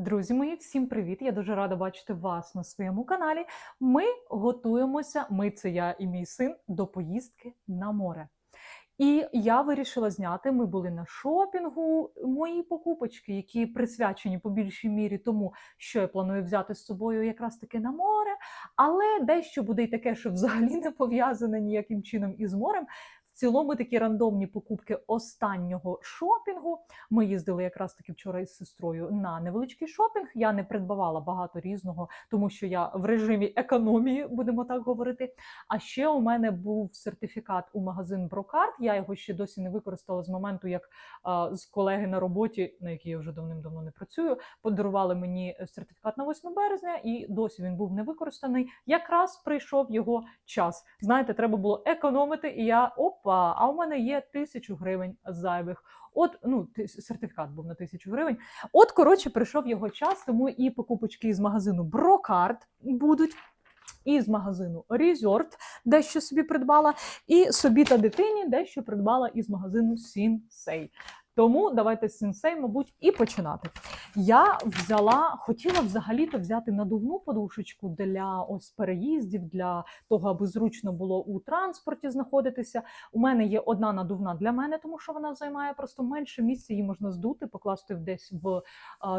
Друзі мої, всім привіт! Я дуже рада бачити вас на своєму каналі. Ми готуємося, ми це я і мій син, до поїздки на море. І я вирішила зняти. Ми були на шопінгу. Мої покупочки, які присвячені по більшій мірі тому, що я планую взяти з собою якраз таки на море. Але дещо буде й таке, що взагалі не пов'язане ніяким чином із морем. Цілому такі рандомні покупки останнього шопінгу. Ми їздили якраз таки вчора із сестрою на невеличкий шопінг. Я не придбавала багато різного, тому що я в режимі економії, будемо так говорити. А ще у мене був сертифікат у магазин Брокарт. Я його ще досі не використала з моменту, як а, з колеги на роботі, на якій я вже давним-давно не працюю, подарували мені сертифікат на 8 березня, і досі він був не використаний. Якраз прийшов його час. Знаєте, треба було економити, і я опа, а у мене є тисячу гривень зайвих. От, ну, сертифікат був на тисячу гривень. От, коротше, прийшов його час, тому і покупочки з магазину Брокарт будуть. І з магазину Resort дещо собі придбала, і собі та дитині дещо придбала із магазину Сінсей. Тому давайте з сенсей, мабуть, і починати. Я взяла, хотіла взагалі-то взяти надувну подушечку для ось переїздів, для того, аби зручно було у транспорті знаходитися. У мене є одна надувна для мене, тому що вона займає просто менше місця, її можна здути, покласти десь в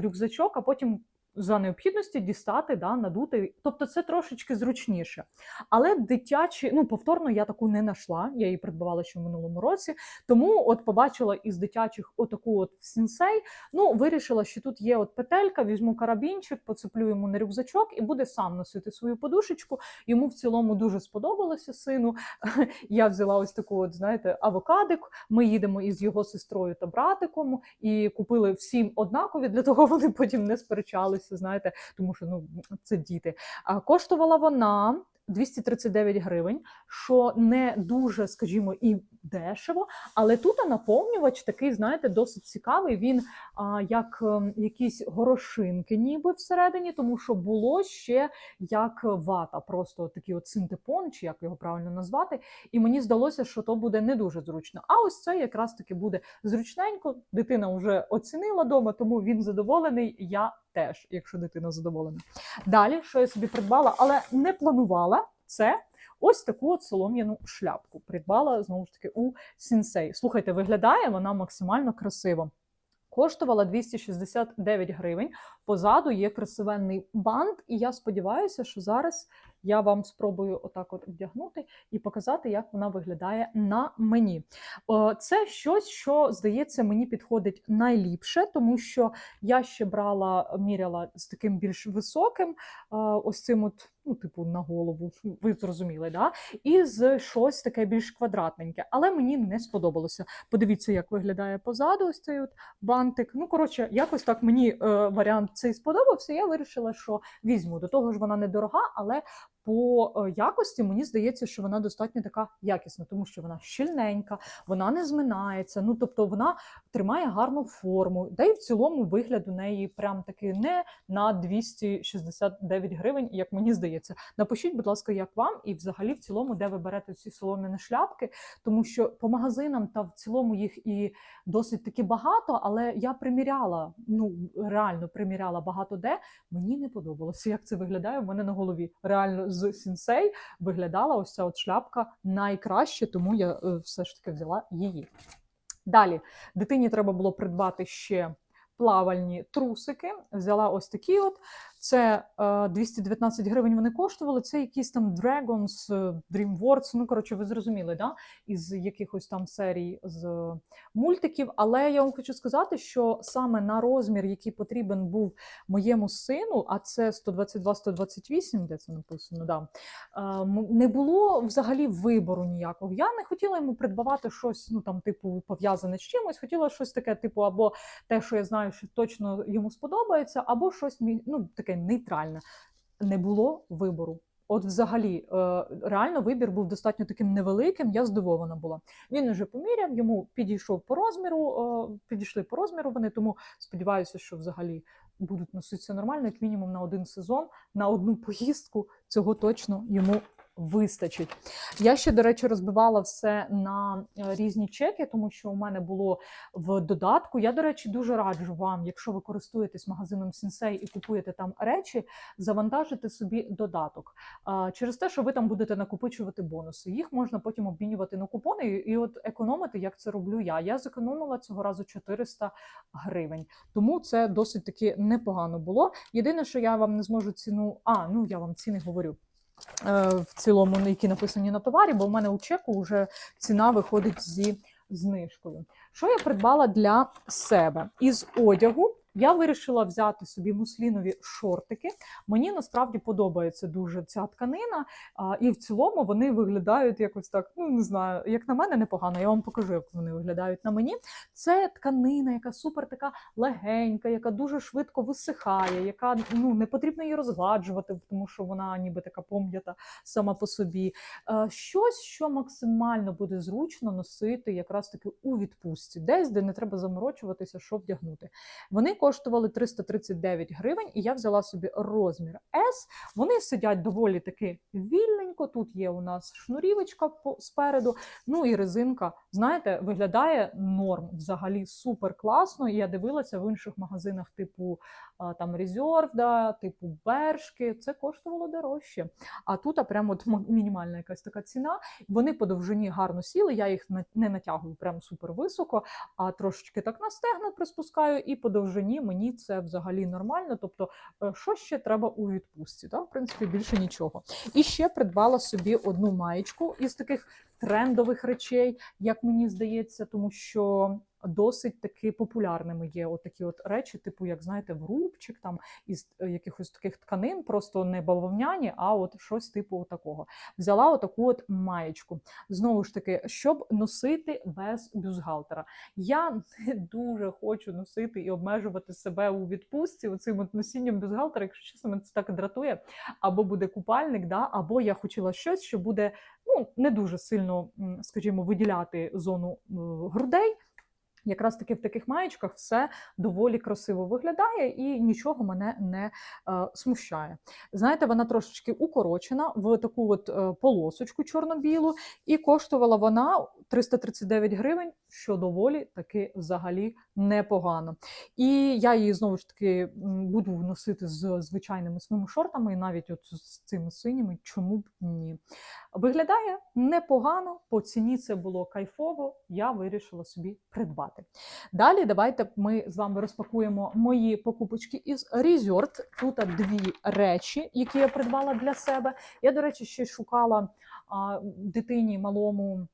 рюкзачок, а потім. За необхідності дістати, да, надути. Тобто це трошечки зручніше. Але дитячі, ну повторно я таку не знайшла. Я її придбавала ще в минулому році. Тому от побачила із дитячих отаку от сінсей. Ну, вирішила, що тут є от петелька, візьму карабінчик, поцеплю йому на рюкзачок і буде сам носити свою подушечку. Йому в цілому дуже сподобалося сину. Я взяла ось таку, от, знаєте, авокадик. Ми їдемо із його сестрою та братиком і купили всім однакові, для того вони потім не сперечалися, знаєте, тому що ну це діти. А коштувала вона 239 гривень, що не дуже, скажімо, і дешево. Але тут наповнювач такий, знаєте, досить цікавий. Він а, як ем, якісь горошинки, ніби всередині, тому що було ще як вата, просто такий от синтепон, чи як його правильно назвати. І мені здалося, що то буде не дуже зручно. А ось це якраз таки буде зручненько. Дитина вже оцінила дома, тому він задоволений. Я теж, якщо дитина задоволена. Далі, що я собі придбала, але не планувала, це ось таку от солом'яну шляпку. Придбала знову ж таки у Сінсей. Слухайте, виглядає вона максимально красиво. Коштувала 269 гривень. Позаду є красивенний бант, і я сподіваюся, що зараз я вам спробую отак от вдягнути і показати, як вона виглядає на мені. Е, Це щось, що здається, мені підходить найліпше, тому що я ще брала, міряла з таким більш високим, е, ось цим от, ну, типу, на голову, ви зрозуміли, да? і з щось таке більш квадратненьке. Але мені не сподобалося. Подивіться, як виглядає позаду ось цей от бантик. Ну, коротше, якось так мені е, варіант цей сподобався. Я вирішила, що візьму. До того ж, вона недорога, але по е, якості мені здається, що вона достатньо така якісна, тому що вона щільненька, вона не зминається. Ну тобто вона тримає гарну форму. Та й в цілому вигляд у неї прям таки не на 269 гривень, як мені здається. Напишіть, будь ласка, як вам, і взагалі в цілому, де ви берете ці солом'яні шляпки, тому що по магазинам та в цілому їх і досить таки багато, але я приміряла, ну реально приміряла багато де. Мені не подобалося, як це виглядає в мене на голові. Реально з сінсей виглядала ось ця от шляпка найкраще, тому я е, все ж таки взяла її. Далі дитині треба було придбати ще плавальні трусики. Взяла ось такі от. Це е, 219 гривень вони коштували. Це якісь там Dragons, е, DreamWorks, ну коротше, ви зрозуміли, да? із якихось там серій з мультиків. Але я вам хочу сказати, що саме на розмір, який потрібен був моєму сину, а це 122-128, де це написано, да, е, не було взагалі вибору ніякого. Я не хотіла йому придбавати щось, ну там, типу, пов'язане з чимось. Хотіла щось таке, типу, або те, що я знаю, що точно йому сподобається, або щось ну, таке нейтральне. Не було вибору. От, взагалі, е, реально вибір був достатньо таким невеликим. Я здивована була. Він уже поміряв, йому підійшов по розміру, е, підійшли по розміру вони, тому сподіваюся, що взагалі будуть носитися нормально, як мінімум на один сезон, на одну поїздку. Цього точно йому вистачить. Я ще, до речі, розбивала все на е, різні чеки, тому що у мене було в додатку. Я, до речі, дуже раджу вам, якщо ви користуєтесь магазином Сінсей і купуєте там речі, завантажити собі додаток. Через те, що ви там будете накопичувати бонуси. Їх можна потім обмінювати на купони і от економити, як це роблю я. Я зекономила цього разу 400 гривень. Тому це досить таки непогано було. Єдине, що я вам не зможу ціну. А, ну я вам ціни говорю. Е, В цілому, які написані на товарі, бо в мене у чеку вже ціна виходить зі знижкою. Що я придбала для себе? Із одягу я вирішила взяти собі муслінові шортики. Мені насправді подобається дуже ця тканина, і в цілому вони виглядають якось так, ну не знаю, як на мене непогано. Я вам покажу, як вони виглядають на мені. Це тканина, яка супер така легенька, яка дуже швидко висихає, яка ну не потрібно її розгладжувати, тому що вона ніби така пом'ята сама по собі. Щось, що максимально буде зручно носити якраз таки у відпустці, десь де не треба заморочуватися, що вдягнути. Вони коштували 339 гривень, і я взяла собі розмір S. Вони сидять доволі таки вільненько. Тут є у нас шнурівочка спереду. Ну і резинка, знаєте, виглядає норм. Взагалі супер класно. І я дивилася в інших магазинах, типу там Reserve, да, типу Бершки. Це коштувало дорожче. А тут прямо от мінімальна якась така ціна. Вони по довжині гарно сіли. Я їх не натягую прямо супер високо, а трошечки так на стегна приспускаю, і по довжині мені це взагалі нормально. Тобто, е, що ще треба у відпустці? Да? В принципі, більше нічого. І ще придбала собі одну маєчку із таких трендових речей, як мені здається, тому що. Досить таки популярними є от такі от речі, типу, як знаєте, врубчик там із е, якихось таких тканин, просто не бавовняні, а от щось типу такого. Взяла отаку от маєчку. Знову ж таки, щоб носити без бюстгальтера. Я не дуже хочу носити і обмежувати себе у відпустці оцим от носінням бюстгальтера, якщо чесно, мене це так дратує. Або буде купальник, да, або я хотіла щось, що буде ну, не дуже сильно, скажімо, виділяти зону е, грудей. Якраз таки в таких маєчках все доволі красиво виглядає і нічого мене не е, смущає. Знаєте, вона трошечки укорочена в таку от е, полосочку чорно-білу, і коштувала вона 339 гривень, що доволі таки взагалі непогано. І я її знову ж таки буду носити з звичайними своїми шортами, і навіть от з цими синіми, чому б ні. Виглядає непогано, по ціні це було кайфово, я вирішила собі придбати. Далі давайте ми з вами розпакуємо мої покупочки із Resort. Тут дві речі, які я придбала для себе. Я, до речі, ще шукала а, дитині малому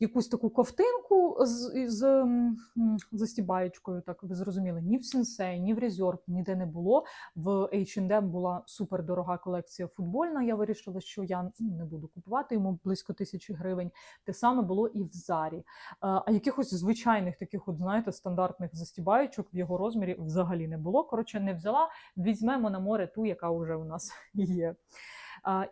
якусь таку ковтинку з, з м, м, застібаєчкою, так ви зрозуміли, ні в Сінсей, ні в Resort, ніде не було. В H&M була супер дорога колекція футбольна. Я вирішила, що я ну, не буду купувати йому близько тисячі гривень. Те саме було і в Зарі. А а якихось звичайних таких, от знаєте, стандартних застібаючок в його розмірі взагалі не було. Коротше, не взяла. Візьмемо на море ту, яка вже у нас є.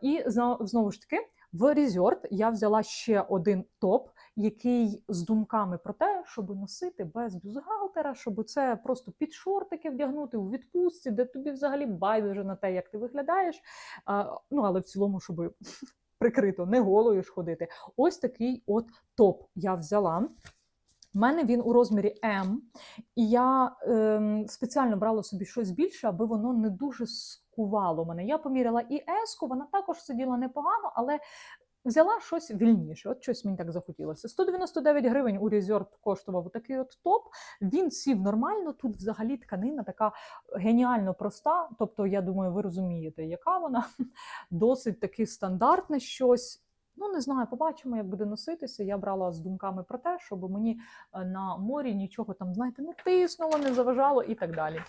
І зно- знову ж таки. В Resort я взяла ще один топ, який з думками про те, щоб носити без бюстгальтера, щоб це просто під шортики вдягнути у відпустці, де тобі взагалі байдуже на те, як ти виглядаєш. А, ну але в цілому, щоб прикрито, не голою ж ходити. Ось такий от топ я взяла. У мене він у розмірі М, і я ем, спеціально брала собі щось більше, аби воно не дуже скувало мене. Я поміряла і С-ку, вона також сиділа непогано, але взяла щось вільніше. От щось мені так захотілося. 199 гривень у Resort коштував такий от топ. Він сів нормально. Тут взагалі тканина така геніально проста. Тобто, я думаю, ви розумієте, яка вона досить таки стандартне щось. Ну, не знаю, побачимо, як буде носитися. Я брала з думками про те, щоб мені е, на морі нічого там, знаєте, не тиснуло, не заважало і так далі.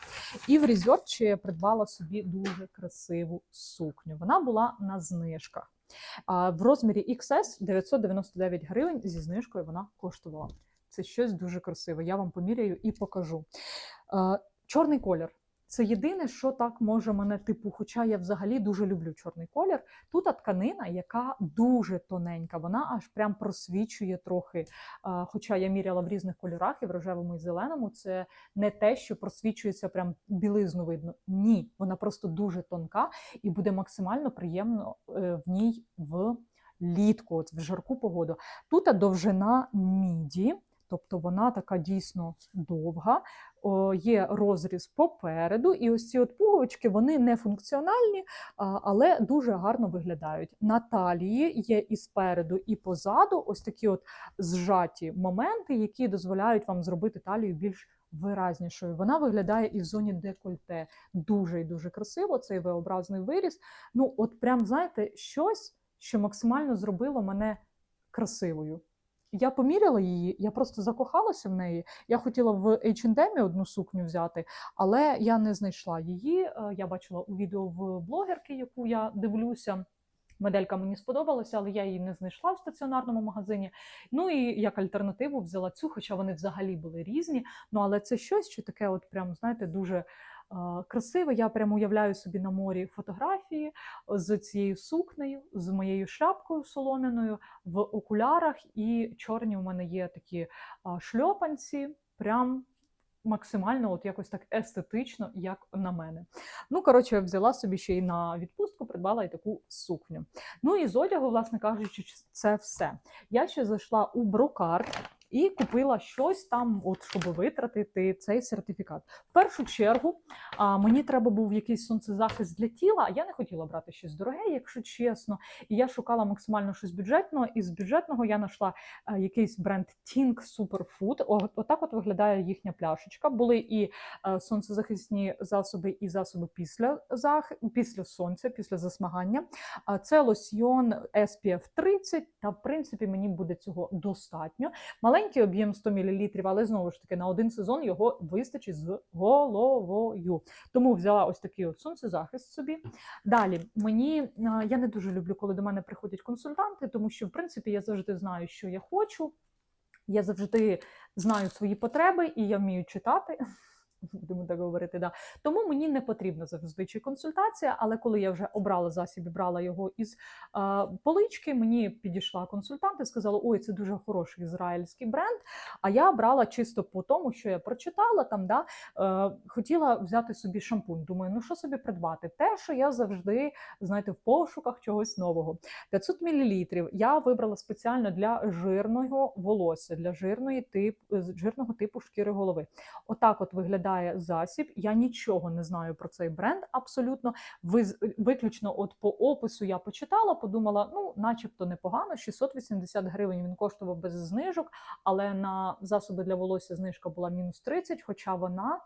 І в Resort я придбала собі дуже красиву сукню. Вона була на знижках. В розмірі XS 999 гривень зі знижкою вона коштувала. Це щось дуже красиве. Я вам поміряю і покажу. Е, Чорний колір. Це єдине, що так може мене, типу, хоча я взагалі дуже люблю чорний колір. Тут тканина, яка дуже тоненька, вона аж прям просвічує трохи. Хоча я міряла в різних кольорах, і в рожевому і зеленому, це не те, що просвічується прям білизну видно. Ні, вона просто дуже тонка і буде максимально приємно е, в ній в літку, от в жарку погоду. Тут довжина міді. Тобто вона така дійсно довга, є розріз попереду, і ось ці от пуговички вони не функціональні, але дуже гарно виглядають. На талії є і спереду, і позаду ось такі от зжаті моменти, які дозволяють вам зробити талію більш виразнішою. Вона виглядає і в зоні декольте дуже і дуже красиво. Цей V-образний виріз. Ну, от прям знаєте, щось, що максимально зробило мене красивою. Я поміряла її, я просто закохалася в неї. Я хотіла в H&M одну сукню взяти, але я не знайшла її. Е, Я бачила у відео в блогерки, яку я дивлюся. Моделька мені сподобалася, але я її не знайшла в стаціонарному магазині. Ну і як альтернативу взяла цю, хоча вони взагалі були різні. Ну але це щось, що таке, от прям знаєте, дуже красиве. Я прям уявляю собі на морі фотографії з цією сукнею, з моєю шляпкою солом'яною в окулярах, і чорні у мене є такі шльопанці. Прям максимально, от якось так естетично, як на мене. Ну, коротше, я взяла собі ще й на відпустку, придбала і таку сукню. Ну і з одягу, власне кажучи, це все. Я ще зайшла у брокарт. І купила щось там, от щоб витратити цей сертифікат. В першу чергу а, мені треба був якийсь сонцезахист для тіла. а Я не хотіла брати щось дороге, якщо чесно. І я шукала максимально щось бюджетного. І з бюджетного я знайшла якийсь бренд Tink Superfood. Отак от виглядає їхня пляшечка. Були і а, сонцезахисні засоби, і засоби після зах... після сонця, після засмагання. А це лосьйон SPF 30, та в принципі мені буде цього достатньо. Маленький об'єм 100 мл, але знову ж таки на один сезон його вистачить з головою. Тому взяла ось такий от сонцезахист собі. Далі мені я не дуже люблю, коли до мене приходять консультанти, тому що в принципі я завжди знаю, що я хочу. Я завжди знаю свої потреби і я вмію читати. Будемо так говорити, да. Тому мені не потрібна зазвичай консультація, але коли я вже обрала засіб і брала його із а, полички, мені підійшла консультант і сказала: ой, це дуже хороший ізраїльський бренд. А я брала чисто по тому, що я прочитала там, да, е, хотіла взяти собі шампунь. Думаю, ну що собі придбати? Те, що я завжди, знаєте, в пошуках чогось нового. 500 мл я вибрала спеціально для жирного волосся, для жирної тип, жирного типу шкіри голови. Отак от виглядає засіб. Я нічого не знаю про цей бренд абсолютно. Виз- Виключно от по опису я почитала, подумала, ну, начебто непогано, 680 гривень він коштував без знижок, але на засоби для волосся знижка була мінус 30, хоча вона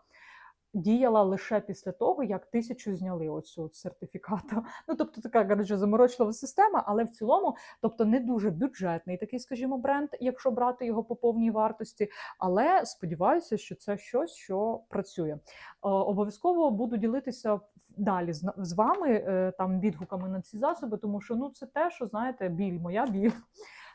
діяла лише після того, як тисячу зняли оцю сертифікату. Ну, тобто така, коротше, заморочлива система, але в цілому, тобто не дуже бюджетний такий, скажімо, бренд, якщо брати його по повній вартості. Але сподіваюся, що це щось, що працює. Е, Обов'язково буду ділитися далі з, вами е, там відгуками на ці засоби, тому що ну це те, що знаєте, біль, моя біль.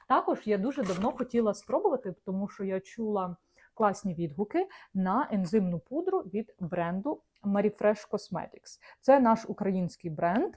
Також я дуже давно хотіла спробувати, тому що я чула класні відгуки на ензимну пудру від бренду Marifresh Cosmetics. Це наш український бренд.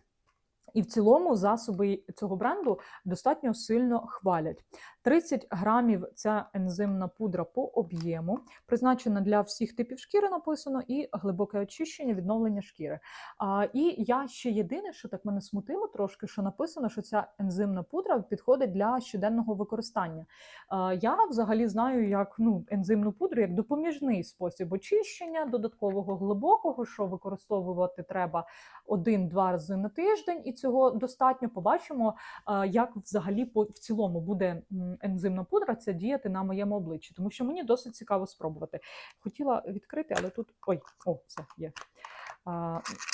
І в цілому засоби цього бренду достатньо сильно хвалять. 30 грамів ця ензимна пудра по об'єму, призначена для всіх типів шкіри, написано, і глибоке очищення, відновлення шкіри. А, і я ще єдине, що так мене смутило трошки, що написано, що ця ензимна пудра підходить для щоденного використання. А, я взагалі знаю як ну, ензимну пудру як допоміжний спосіб очищення, додаткового глибокого, що використовувати треба один-два рази на тиждень, і цього достатньо. Побачимо, як взагалі в цілому буде ензимна пудра ця діяти на моєму обличчі, тому що мені досить цікаво спробувати. Хотіла відкрити, але тут ой, о, все є.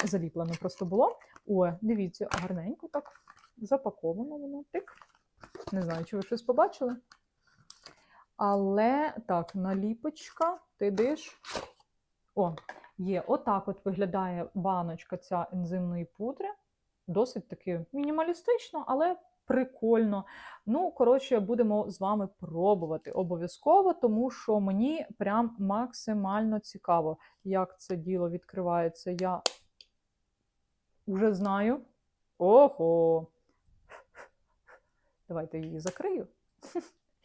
Заліплено просто було. О, дивіться, гарненько так запаковано воно. Тик. Не знаю, чи ви щось побачили. Але так, наліпочка, ти диш. О, є. Отак от виглядає баночка ця ензимної пудри. Досить таки мінімалістично, але прикольно. Ну, коротше, будемо з вами пробувати обов'язково, тому що мені прям максимально цікаво, як це діло відкривається. Я вже знаю. Ого! Давайте її закрию.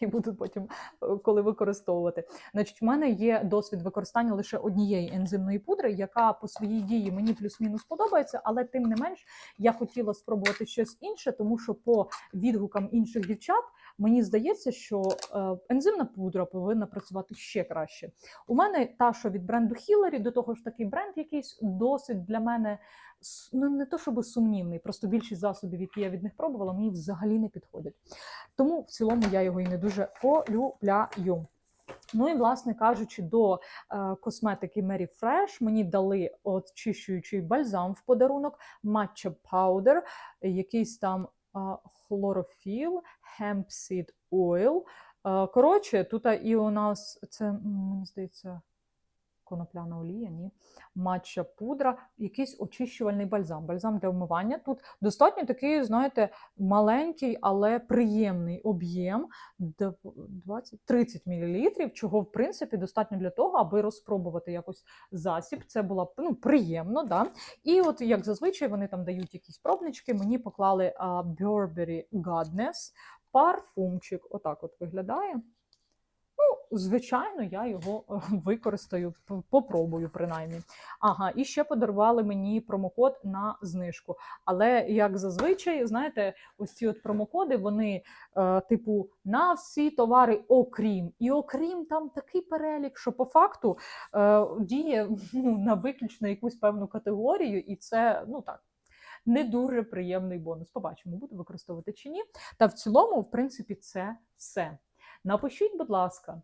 І буду потім, е, коли використовувати. Значить, в мене є досвід використання лише однієї ензимної пудри, яка по своїй дії мені плюс-мінус подобається, але тим не менш я хотіла спробувати щось інше, тому що по відгукам інших дівчат мені здається, що е, ензимна пудра повинна працювати ще краще. У мене та, що від бренду Hillary, до того ж такий бренд якийсь досить для мене ну не то щоб сумнівний, просто більшість засобів, які я від них пробувала, мені взагалі не підходять. Тому в цілому я його і не дуже полюбляю. Ну і, власне кажучи, до е, косметики Mary Fresh мені дали очищуючий бальзам в подарунок, матча Powder, якийсь там хлорофіл, hemp seed oil. Коротше, тут і у нас це, мені здається, конопляна олія, ні, матча пудра, якийсь очищувальний бальзам. Бальзам для вмивання. Тут достатньо такий, знаєте, маленький, але приємний об'єм 20-30 мл, чого в принципі достатньо для того, аби розпробувати якось засіб. Це було ну, приємно. Да? І от як зазвичай вони там дають якісь пробнички, мені поклали Burberry Goddess парфумчик. Отак от виглядає. Звичайно, я його е, використаю, попробую принаймні. Ага, і ще подарували мені промокод на знижку. Але як зазвичай, знаєте, ось ці от промокоди, вони е, типу на всі товари, окрім. І окрім там такий перелік, що по факту е, діє ну, на виключно якусь певну категорію, і це ну так. Не дуже приємний бонус. Побачимо, буду використовувати чи ні. Та в цілому, в принципі, це все. Напишіть, будь ласка,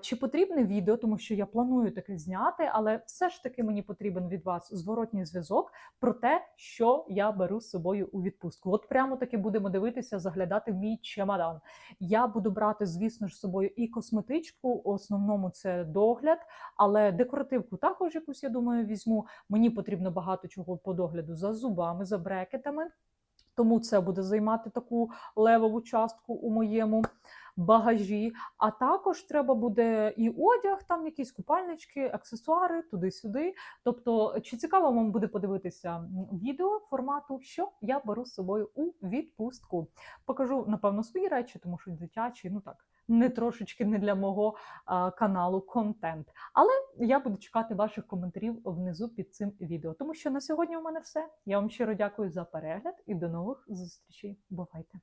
чи потрібне відео, тому що я планую таке зняти, але все ж таки мені потрібен від вас зворотній зв'язок про те, що я беру з собою у відпустку. От прямо таки будемо дивитися, заглядати в мій чемодан. Я буду брати, звісно ж, з собою і косметичку, в основному це догляд, але декоративку також якусь, я думаю, візьму. Мені потрібно багато чого по догляду за зубами, за брекетами. Тому це буде займати таку левову частку у моєму багажі. А також треба буде і одяг, там якісь купальнички, аксесуари туди-сюди. Тобто, чи цікаво вам буде подивитися відео формату, що я беру з собою у відпустку? Покажу, напевно, свої речі, тому що дитячі, ну так. Не трошечки не для мого а, каналу контент. Але я буду чекати ваших коментарів внизу під цим відео. Тому що на сьогодні у мене все. Я вам щиро дякую за перегляд і до нових зустрічей. Бувайте!